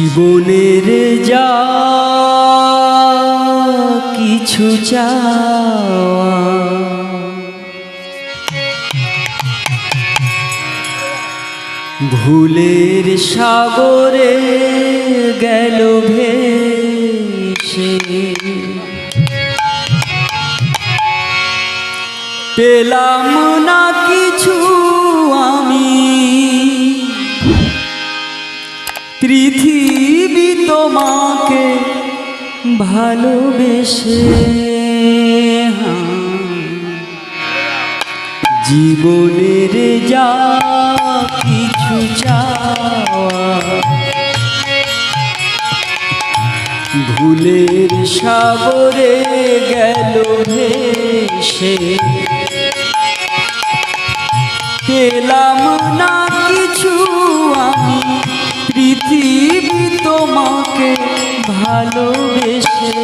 জীবনের যা কিছু চাওয়া। ভুলের সাগরে গেল ভেসে। পেলাম না তোমাকে ভালোবেসে হ্যাঁ। জীবনের যা কিছু চাওয়া, ভুলের সাগরে গেল ভেসে পেলাম না কিছু আমি পৃথিবী তোমাকে ভালোবেসে।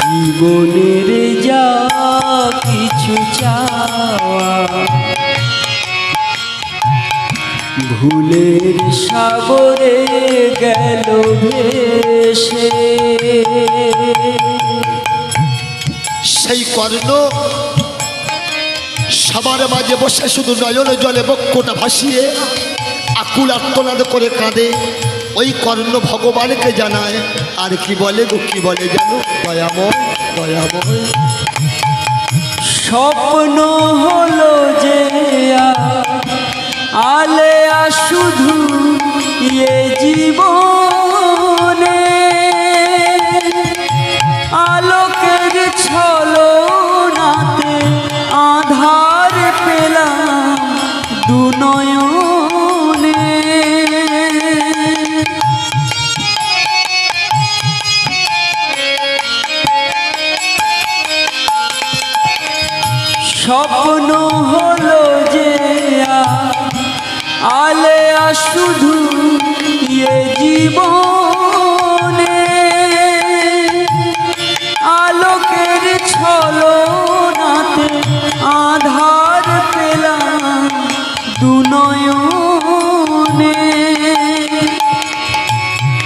জীবনের যা কিছু চাওয়া ভুলের সাগরে গেল সেই কর্ণ সবার মাঝে বসে শুধু নয়ন জলে বক্ষটা ভাসিয়ে আকুল আত্মনাদ করে কাঁদে। ওই কর্ণ ভগবানকে জানায়, আর কি বলে গো, কি বলে জানো দয়াময় দয়াময়। স্বপ্ন হলো যে আলেয়া শুধু এ জীবনে। আলোকের ছলো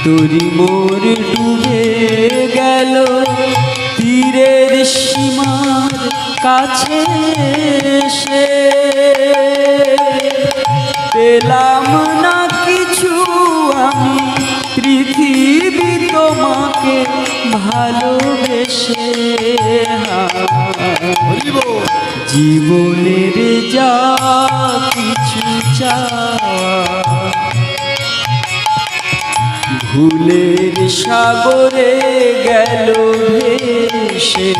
তোরি মোর ডুবে গেল তীরের সীমার কাছে সে পেলাম না কিছু আমি পৃথিবী তোমাকে ভালোবেসে। জীবনের যা কিছু চাওয়া ভুলের সাগরে গেল ভেসে।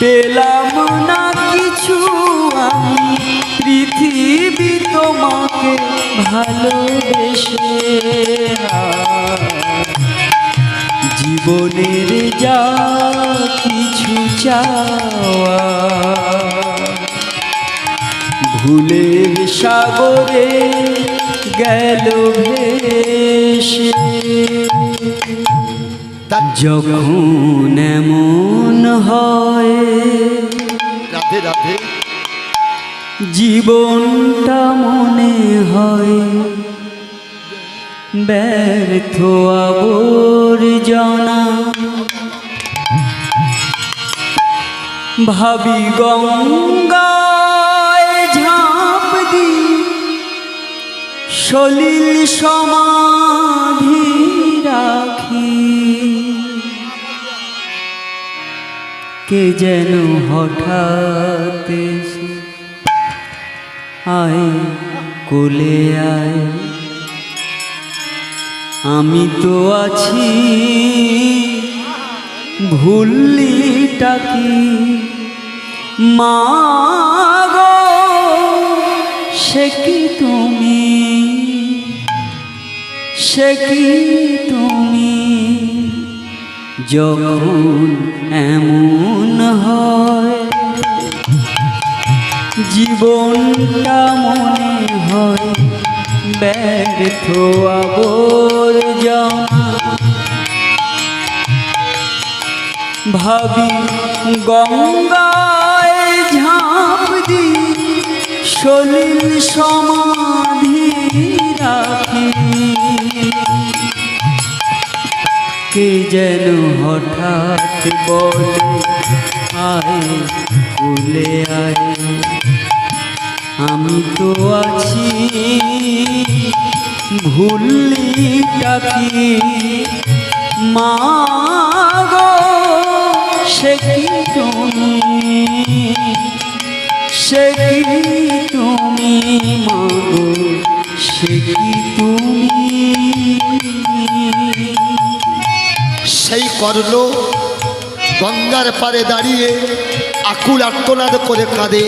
পেলাম না কিছু আমি, পৃথিবী তোমাকে ভালোবেসে জীবনের যা কিছু চাওয়া ভুলের সাগরে গেল ভেসে। যখন এমন হয় রাধে রাধে। জীবনটা মনে হয় ব্যর্থ আবর্জনা। ভাবি গঙ্গায় ঝাঁপ দি সলিল সমাধি রাখি, কে যেন হঠাৎ আয় কোলে আয়। আমি তো আছি ভুললিটা কি মা কি তুমি? সে কি তুমি? যখন এমন হয়, জীবনটা মনে হয় ব্যর্থ আবর্জনা। ভাবি গঙ্গায় ঝাঁপ দি সলিল সমাধি রাখি। কে যেন হঠাৎ বলে, আয় কুলে আয়। আমি তো আছি, ভুললি ডাকি মা গো, সে কি তুমি? সে কি তুমি মা গো সে কি তুমি? সেই কর্ণ গঙ্গার পারে দাঁড়িয়ে আকুল আর্তনাদ করে কাঁদে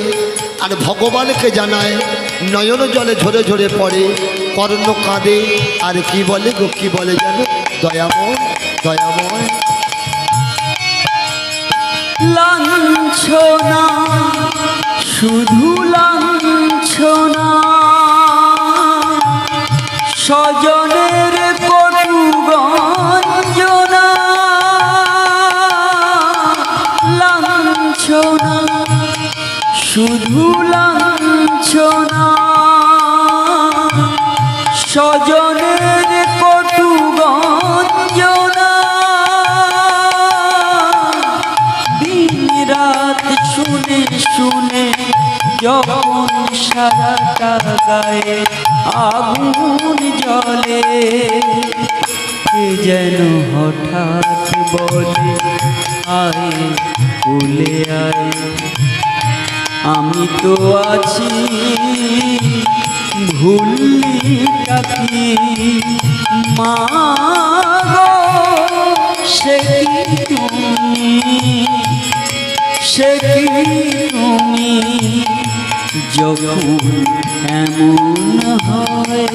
আর ভগবানকে জানায় নয়ন জলে ঝরে ঝরে পড়ে। কর্ণ কাঁদে আর কি বলে গো কি বলে যেন দয়াময় দয়াময়। লাঞ্ছনা শুধু লাঞ্ছনা। স্বজনের কটু গঞ্জনা। লাঞ্ছনা। শুধু লাঞ্ছনা। স্বজনের সারাটা গায়ে আগুন জলে যেন হঠাৎ বলে, আয় কুলে আয়। আমি তো আছি ভুললি মা সে কি তুমি? সে কি তুমি? যখন এমন হয়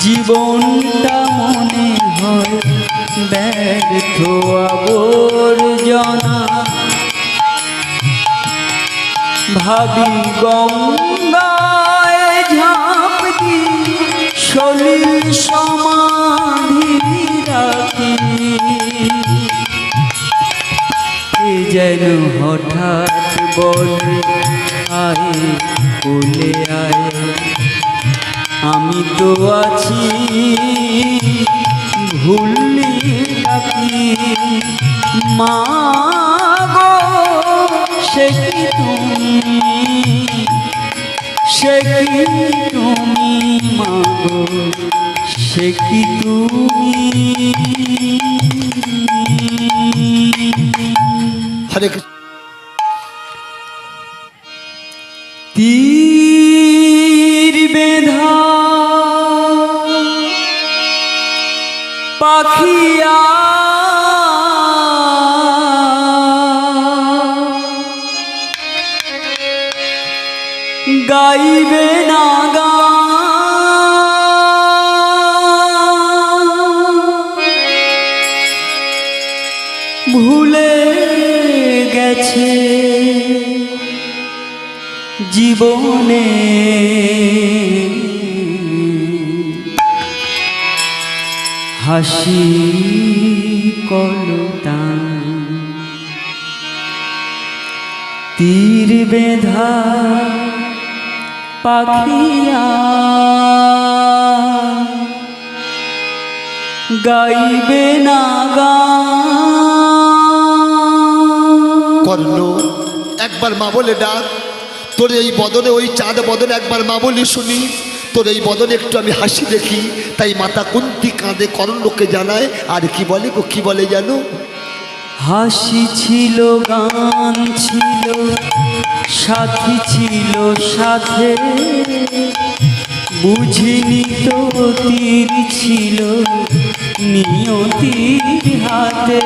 জীবনটা মনে হয় ব্যর্থ আবর্জনা। ভাবি গঙ্গায় ঝাঁপ দি সলিল সমাধি রাখি। যেন হঠাৎ বলে আয় কোলে আয়। আমি তো আছি, ভুললি ডাকি মা গো সে কি তুমি? সে কি তুমি মা গো সে কি তুমি? হরে গাইবে না গান ভুলে গেছে জীবনে। হাসি কলতান তীর বেধা পাখিয়া। গাইবে না কর্ণ, একবার মা বলে ডাক। তোর এই বদনে, ওই চাঁদ বদনে একবার মা বলি শুনি। তোর এই বদনে একটু আমি হাসি দেখি। তাই মাতা কুন্তি কাঁদে, কর্ণকে জানায়। আর কি বলে গো, কি বলে জানো? হাসি ছিল, গান ছিল, সাথী ছিল সাথে। বুঝিনি তো তীর ছিল নিয়তির হাতে।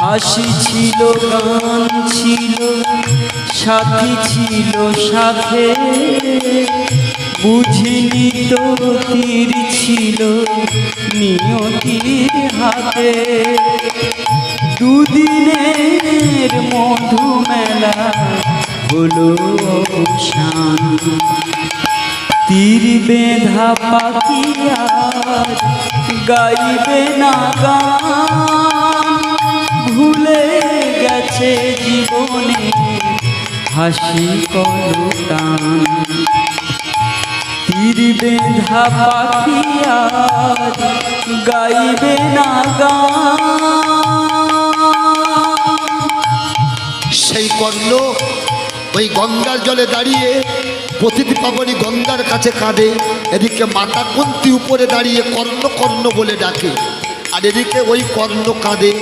হাসি ছিল, গান ছিল, সাথী ছিল সাথে। বুঝিনি তো তীর ছিল নিয়তির হাতে। দুদিনের মধু মেলা হলো অবসান। তীর বেঁধা পাখিয়া গাইবে না গান। ভুলে গেছে জীবনে হাসি কলতান। তীর বেঁধা গাইবে না সেই কর্ণ ওই গঙ্গার জলে দাঁড়িয়ে প্রতিটি পাবনি গঙ্গার কাছে কাঁদে। এদিকে মাতা কুন্তি উপরে দাঁড়িয়ে কর্ণ কর্ণ বলে ডাকে। আর এদিকে ওই কর্ণ কাঁদে,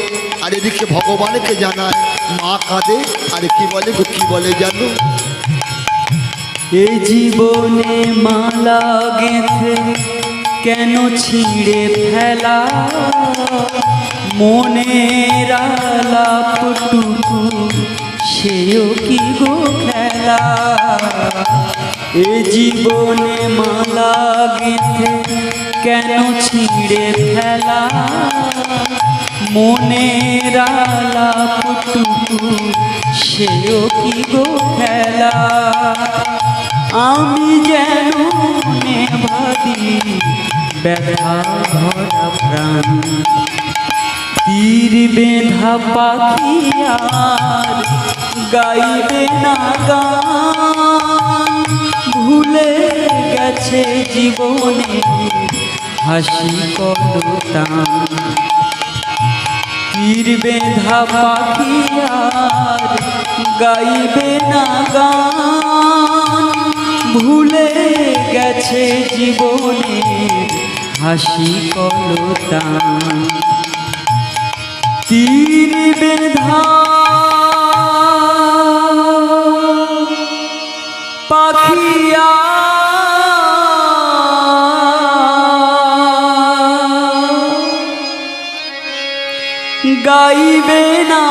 আর এদিকে ভগবানকে জানায়, মা কাঁদে, আর কি বলে কি বলে জানো? এই জীবনে মালা গেঁথে কেন ছিঁড়ে ফেলা? মনের আলাপটুকু সেও কি গো খেলা? এ জীবনে মালা গেঁথে কেন ছিঁড়ে ফেলা? মনের আলাপটুকু সেও কি গো খেলা? আমি যেন নেভাদি ব্যথা ভরা প্রাণ। তীর বেঁধা পাখি আর গাইবে না গান। ভুলে গেছে জীবনে হাসি করতাম তীর বেঁধা পাখি আর গাইবে না গান। ভুলে গেছে জীবনে হাসি কলতান তীর বেঁধা। পাখিয়া গাইবে না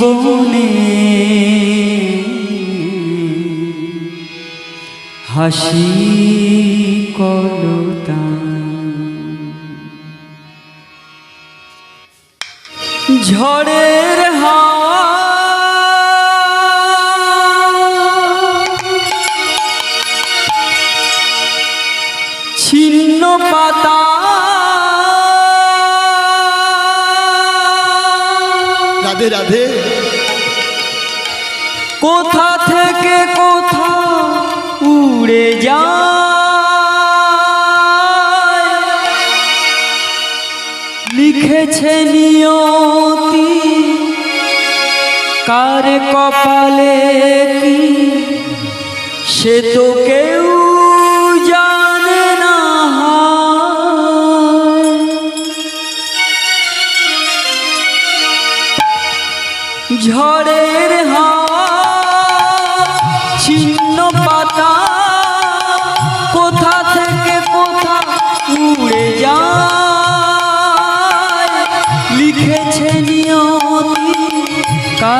জীবনে হাসি কলতান রাধে। কোথা থেকে কোথা উড়ে যায়? লিখেছে নিয়তি কার কপালে কি? সে তো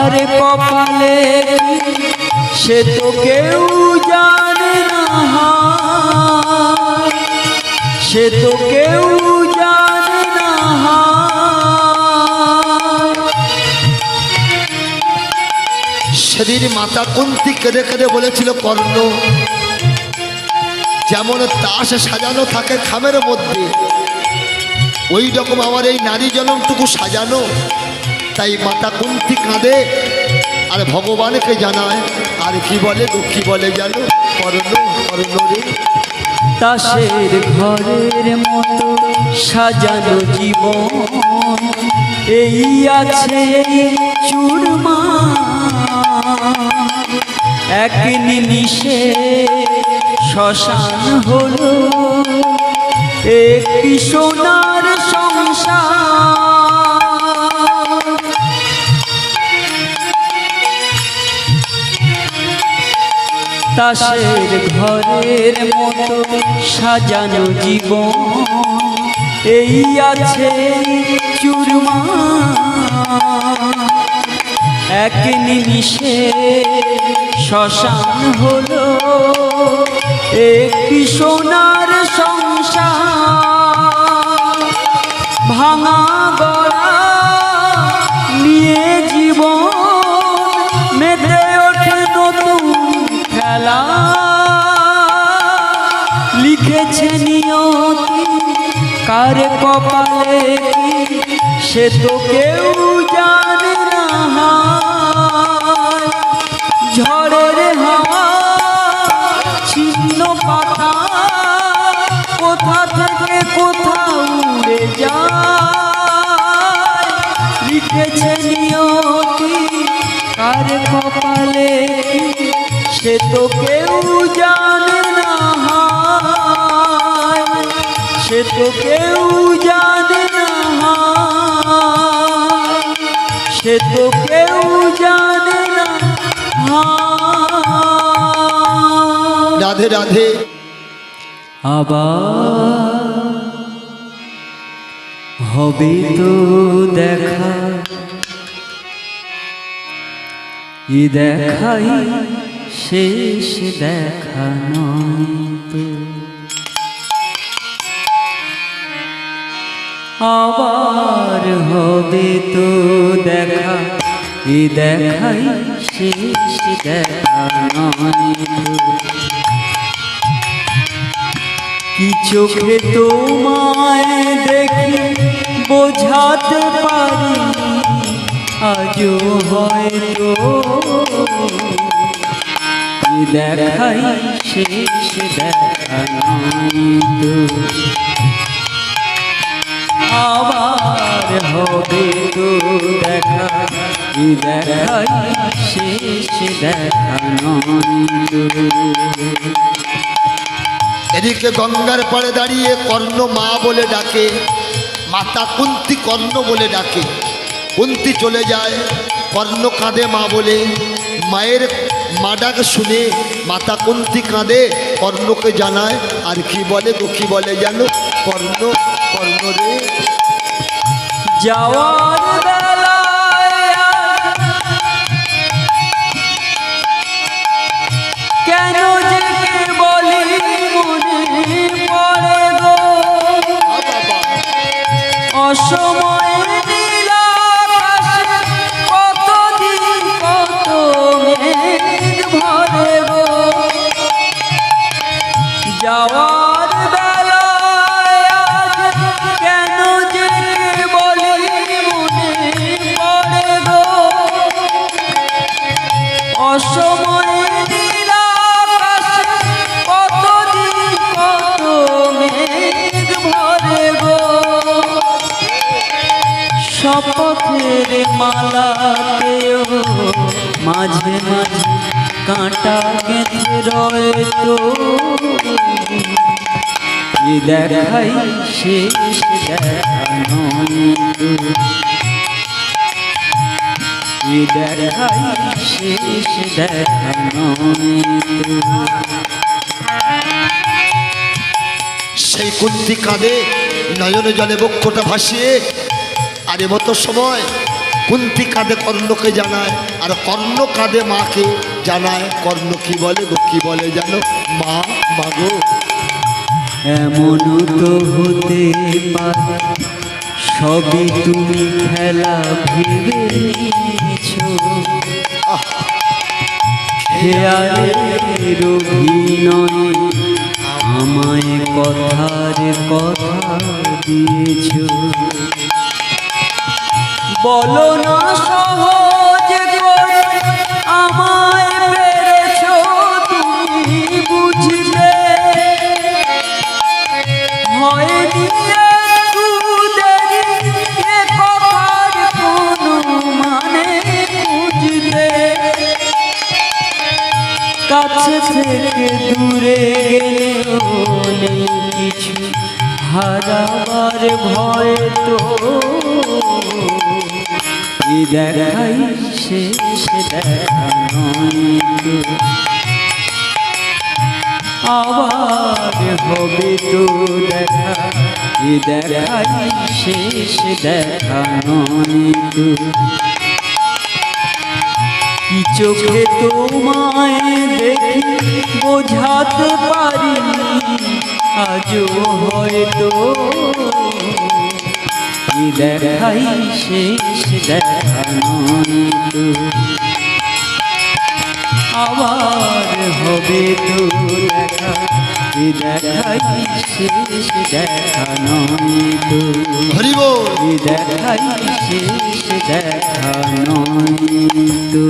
কার কপালে সে তো কেউ জানে না সে তো কেউ জানে না সেদিন মাতা কুন্তি কেঁদে কেঁদে বলেছিল কর্ণ? যেমন তাস সাজানো থাকে খামের মধ্যে, ওই রকম আমার এই নারী জনমটুকু সাজানো। তাই মাতা কুন্তি কাঁদে। আর ভগবানকে জানায়, আর কি বলে কি বলে জানো? কর্ণ কর্ণ রে। তাসের ঘরের মতো সাজানো জীবন। এই আছে চুরমা। এক নিমিষে শ্মশান হলো। একটি সোনার তাসের ঘরের মতো সাজানো জীবন। এই আছে চুরমা। এক নিমিষে শ্মশান হলো একটি সোনার সংসার। ভাঙা গড়া নিয়ে জীবন মেতে ওঠে নতুন খেলা লিখেছে নিয়তি কার কপালে সে তো কেউ জানে না। ঝড়ের হাওয়া, ছিন্ন পাতা, কোথা থেকে কোথাও উড়ে যায় লিখেছে নিয়তি, কার কপালে সে তো কেউ জানে না। সে তো কেউ জানে না সে তো কেউ জানে না। রাধে রাধে আবার হবে তো দেখা ই দেখাই শেষ দেখা নয়। তো আবার হবে তো দেখা ই দেখাই শেষ দেখা নয়। কি চোখে তোমায় দেখি বোঝাতে পারি? আজও হয়তো দেখাই, শেষ আবার হবে তো দেখা দেখাই, শেষ এদিকে গঙ্গার পাড়ে দাঁড়িয়ে কর্ণ মা বলে ডাকে, মাতা কুন্তি কর্ণ বলে ডাকে। কুন্তি চলে যায়, কর্ণ কাঁদে মা বলে, মায়ের মা ডাক শুনে মাতা কুন্তি কাঁদে কর্ণকে জানায় আর কি বলে তো কি বলে জানো? কর্ণ কর্ণ রে। যাওয়ার বেলায় আর কেন যে বলি মনে পড়ে গো? আ বাবা। অসময়ে শপথের মালাতেও মাঝে মাঝে কাঁটা গেঁথে রয়ে তো কি দেখাই শেষ দেখা নয় তো। কি সেই কুন্তি কাঁদে, নয়নে জলে বক্ষটা ভাসিয়ে। আর এ মতো সময়, কুন্তি কাঁদে, কর্ণকে জানায়। আর কর্ণ কাঁদে মাকে, জানায় কর্ণ কি বলে গো, কি বলে জানো? মা মাগো এমন তো হতে পারে। সবই তুমি খেলা ভেবে নিয়েছো। খেয়ালের অভিনয় আমায় কথার কথা দিয়েছ। বলো না সহজ দেখাই শেষ দেখা আবার হবে তো দেখা দেখাই শেষ দেখা নয় কি চোখে তোমায় দেখি বোঝাতে পারি আজও হয়তো দেখাই শেষ দেখা নয় তো আবার হবে তো দেখা দেখাই শেষ দেখা নয় তো দেখাই শেষ দেখা নয় তো